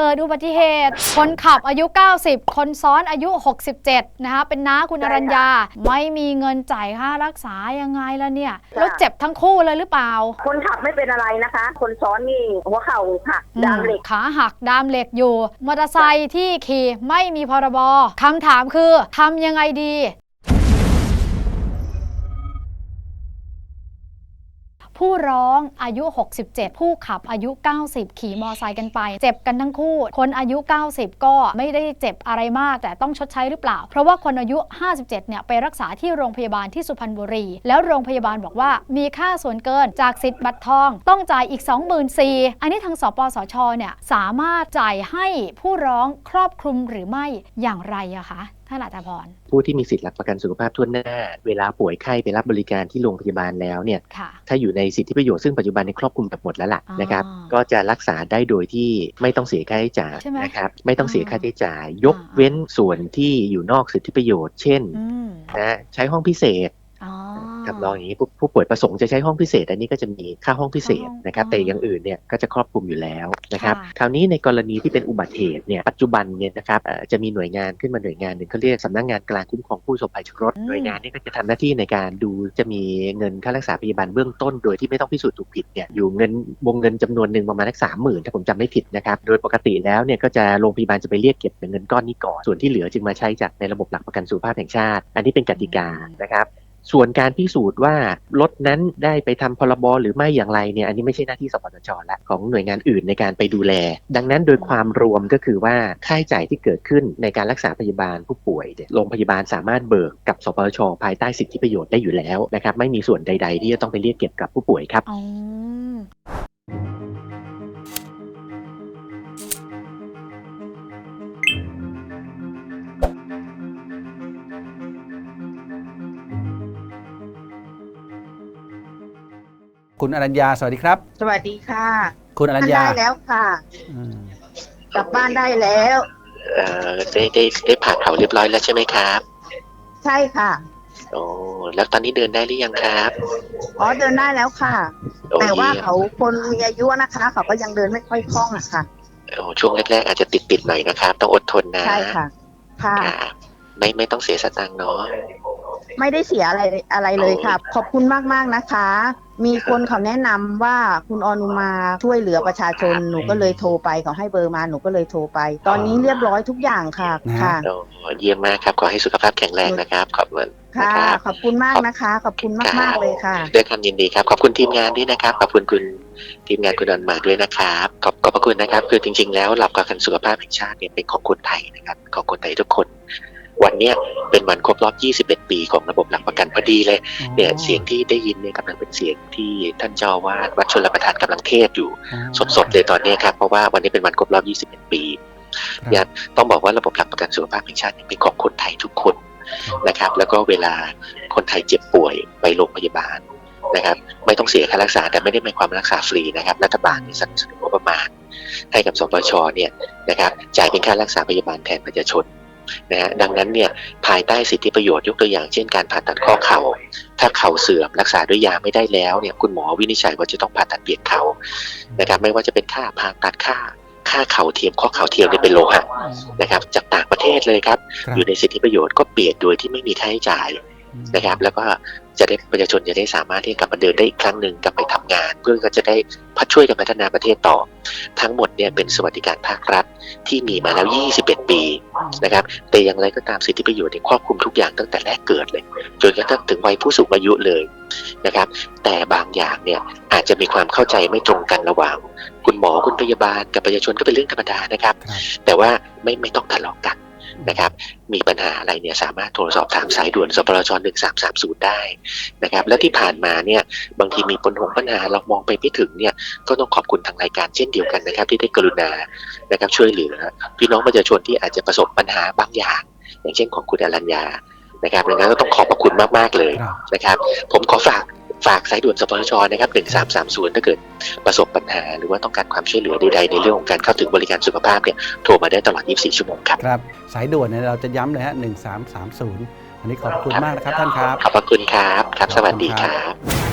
เกิดอุบัติเหตุ คนขับอายุ 90 คนซ้อนอายุ 67 นะคะ เป็นน้าคุณอรัญญา ไม่มีเงินจ่ายค่ารักษายังไงล่ะเนี่ย แล้วเจ็บทั้งคู่เลยหรือเปล่า คนขับไม่เป็นอะไรนะคะ คนซ้อนนี่หัวเข่าหักดามเหล็ก ขาหักดามเหล็กอยู่ มอเตอร์ไซค์ที่ขี่ไม่มีพรบคำถามคือทำยังไงดี ผู้ร้องอายุ 67 ผู้ขับอายุ 90 ขี่มอไซค์กันไป เจ็บกันทั้งคู่ คนอายุ 90 ก็ไม่ได้เจ็บอะไรมาก แต่ต้องชดใช้หรือเปล่า เพราะว่าคนอายุ 57 เนี่ยไปรักษาที่โรงพยาบาลที่สุพรรณบุรี แล้วโรงพยาบาลบอกว่ามีค่าส่วนเกินจากสิทธิ์บัตรทอง ต้องจ่ายอีก 24,000อันนี้ทางสปสชเนี่ยสามารถจ่ายให้ผู้ร้องครอบคลุมหรือไม่อย่างไรอะคะ ท่านอาจารย์พร ผู้ที่มีสิทธิหลักประกันสุขภาพทั่วหน้า เวลาป่วยไข้ไปรับบริการที่โรงพยาบาลแล้วเนี่ยค่ะถ้าอยู่ในสิทธิประโยชน์ซึ่งปัจจุบันในครอบคลุมแบบหมดแล้วล่ะอ่านนะครับ ก็จะรักษาได้โดยที่ไม่ต้องเสียค่าใช้จ่ายใช่ไหมนะครับ ไม่ต้องเสียอ่าค่าใช้จ่าย ยกอ่าเว้นส่วนที่อยู่นอกสิทธิประโยชน์ เช่นอืมนะใช้ห้องพิเศษอ๋อ ทำนองอย่างนี้ผู้ผู้ป่วยประสงค์จะใช้ห้องพิเศษ อันนี้ก็จะมีค่าห้องพิเศษค่าห้องนะครับอ๋อแต่อย่างอื่นเนี่ยก็จะครอบคลุมอยู่แล้วนะครับค่ะคราวนี้ในกรณีที่เป็นอุบัติเหตุเนี่ยปัจจุบันเนี่ยนะครับเอ่อจะมีหน่วยงานขึ้นมาหน่วยงานหนึ่งเขาเรียกสำนักงานกลางคุ้มครองผู้ประสบภัยจากรถอืมหน่วยงานนี้ก็จะทำหน้าที่ในการดูจะมีเงินค่ารักษาพยาบาลเบื้องต้น โดยที่ไม่ต้องพิสูจน์ถูกผิดเนี่ยอยู่เงินวงเงินจำนวนหนึ่งประมาณสักสามหมื่นถ้าผมจำไม่ผิดนะครับโดยปกติแล้วเนี่ยก็จะโรงพยาบาลจะไปเรียกเก็บเงินก้อนนี้ก่อนส่วนที่เหลือจึงมาใช้จากในระบบหลักประกันสุขภาพแห่งชาติ อันนี้เป็นกติกานะครับ ส่วนการพิสูจน์ว่ารถนั้นได้ไปทำพรบหรือไม่อย่างไรเนี่ยอันนี้ไม่ใช่หน้าที่สปสชละของหน่วยงานอื่นในการไปดูแล ดังนั้นโดยความรวมก็คือว่าค่าใช้จ่ายที่เกิดขึ้นในการรักษาพยาบาลผู้ป่วยโรงพยาบาลสามารถเบิกกับสปสชภายใต้สิทธิประโยชน์ได้อยู่แล้วนะครับไม่มีส่วนใด ๆ ที่จะต้องไปเรียกเก็บกับผู้ป่วยครับ คุณอรัญญาสวัสดีครับ สวัสดีค่ะ คุณอรัญญาได้แล้วค่ะอืมกลับบ้านได้แล้ว เอ่อได้ได้ได้ผ่าเขาเรียบร้อยแล้วใช่ไหมครับ ใช่ค่ะ โอ้แล้วตอนนี้เดินได้หรือยังครับอ๋อเดินได้แล้วค่ะ โอ้แต่ว่าเยี่ยมเขาคนมีอายุนะคะ เขาก็ยังเดินไม่ค่อยคล่องอะค่ะ โอ้ช่วงแรกๆอาจจะติดติดๆหน่อยนะครับ ต้องอดทนนะใช่ค่ะ ค่ะ ครับไม่ไม่ต้องเสียสตังค์เนาะ ไม่ได้เสียอะไรอะไรเลยค่ะ ขอบคุณมากๆนะคะ มีคนเขาแนะนำว่าคุณออนุมาช่วยเหลือประชาชนหนูก็เลยโทรไปเขาให้เบอร์มาหนูก็เลยโทรไป ตอนนี้เรียบร้อยทุกอย่างค่ะค่ะโอ้เยี่ยมมากครับขอให้สุขภาพแข็งแรงนะครับ ขอบคุณนะค่ะครับขอบคุณมากนะคะ ขอบคุณมากๆเลยค่ะด้วยความยินดีครับ ขอบคุณทีมงานด้วยนะครับ ขอบคุณคุณทีมงานคุณดอนมาด้วยนะครับ ขอบขอบพระคุณนะครับ คือจริง ๆ แล้วหลักประกันสุขภาพแห่งชาติเนี่ยเป็นของคนไทยนะครับ ของคนไทยทุกคน วันเนี้ยเป็นวันครบรอบ 21 ปีของระบบหลักประกันพอดีเลยเนี่ยเสียงที่ได้ยินเนี่ยกำลังเป็นเสียงที่ท่านเจ้าอาวาดวัดชลประทานกำลังเทศน์อยู่สดๆเลยตอนนี้ครับเพราะว่าวันนี้เป็นวันครบรอบ 21 ปีครับเนี่ยต้องบอกว่าระบบหลักประกันสุขภาพแห่งชาติเนี่ยเป็นของคนไทยทุกคนนะครับ แล้วก็เวลาคนไทยเจ็บป่วยไปโรงพยาบาลนะครับ ไม่ต้องเสียค่ารักษาแต่ไม่ได้หมายความว่ารักษาฟรีนะครับรัฐบาลเนี่ยสนับสนุนงบประมาณให้กับสปชเนี่ยนะครับจ่ายเป็นค่ารักษาพยาบาลแทนประชาชน นะฮะดังนั้นเนี่ยภายใต้สิทธิประโยชน์ยกตัวอย่างเช่นการผ่าตัดข้อเข่าถ้าเข่าเสื่อมรักษาด้วยยาไม่ได้แล้วเนี่ยคุณหมอวินิจฉัยว่าจะต้องผ่าตัดเปลี่ยนเข่านะครับไม่ว่าจะเป็นค่าผ่าตัดค่าค่าเข่าเทียมข้อเข่าเทียมเนี่ยเป็นโลหะนะครับจากต่างประเทศเลยครับครับอยู่ในสิทธิประโยชน์ก็เปลี่ยนโดยที่ไม่มีค่าใช้จ่าย นะครับ แล้วก็จะได้ประชาชนจะได้สามารถที่จะกลับมาเดินได้อีกครั้งหนึ่งกลับไปทำงาน เพื่อก็จะได้พัฒช่วยกันพัฒนาประเทศต่อ ทั้งหมดเนี่ยเป็นสวัสดิการภาครัฐที่มีมาแล้ว 21 ปีนะครับ แต่อย่างไรก็ตามสิทธิประโยชน์ในยครอบคลุมทุกอย่างตั้งแต่แรกเกิดเลย จนกระทั่งถึงวัยผู้สูงอายุเลยนะครับ แต่บางอย่างเนี่ยอาจจะมีความเข้าใจไม่ตรงกันระหว่าง คุณหมอคุณพยาบาลกับประชาชนก็เป็นเรื่องธรรมดานะครับครับแต่ว่าไม่ไม่ต้องทะเลาะกัน นะครับ มีปัญหาอะไรเนี่ยสามารถโทรสอบถามสายด่วนสปรช1330ได้นะครับ และที่ผ่านมาเนี่ยบางทีมีปัญหาปัญหาเรามองไปไม่ถึงเนี่ยก็ต้องขอบคุณทางรายการเช่นเดียวกันนะครับ ที่ได้กรุณานะครับช่วยเหลือ พี่น้องประชาชนที่อาจจะประสบปัญหาบางอย่าง อย่างเช่นของคุณอรัญญานะครับดังนั้นก็ต้องขอบพระคุณมากๆเลยครับนะครับ ผมขอฝาก ฝากสายด่วนสปสชนะครับ1330 ถ้าเกิดประสบปัญหา หรือว่าต้องการความช่วยเหลือใดๆในเรื่องของการเข้าถึงบริการสุขภาพเนี่ยโทรมาได้ตลอด 24 ชั่วโมงครับครับ สายด่วนเนี่ยเราจะย้ำเลยฮะหนึ่งสามสามศูนย์อันนี้ขอบคุณมากนะครับท่านครับ ขอบพระคุณครับ ครับ สวัสดีครับบ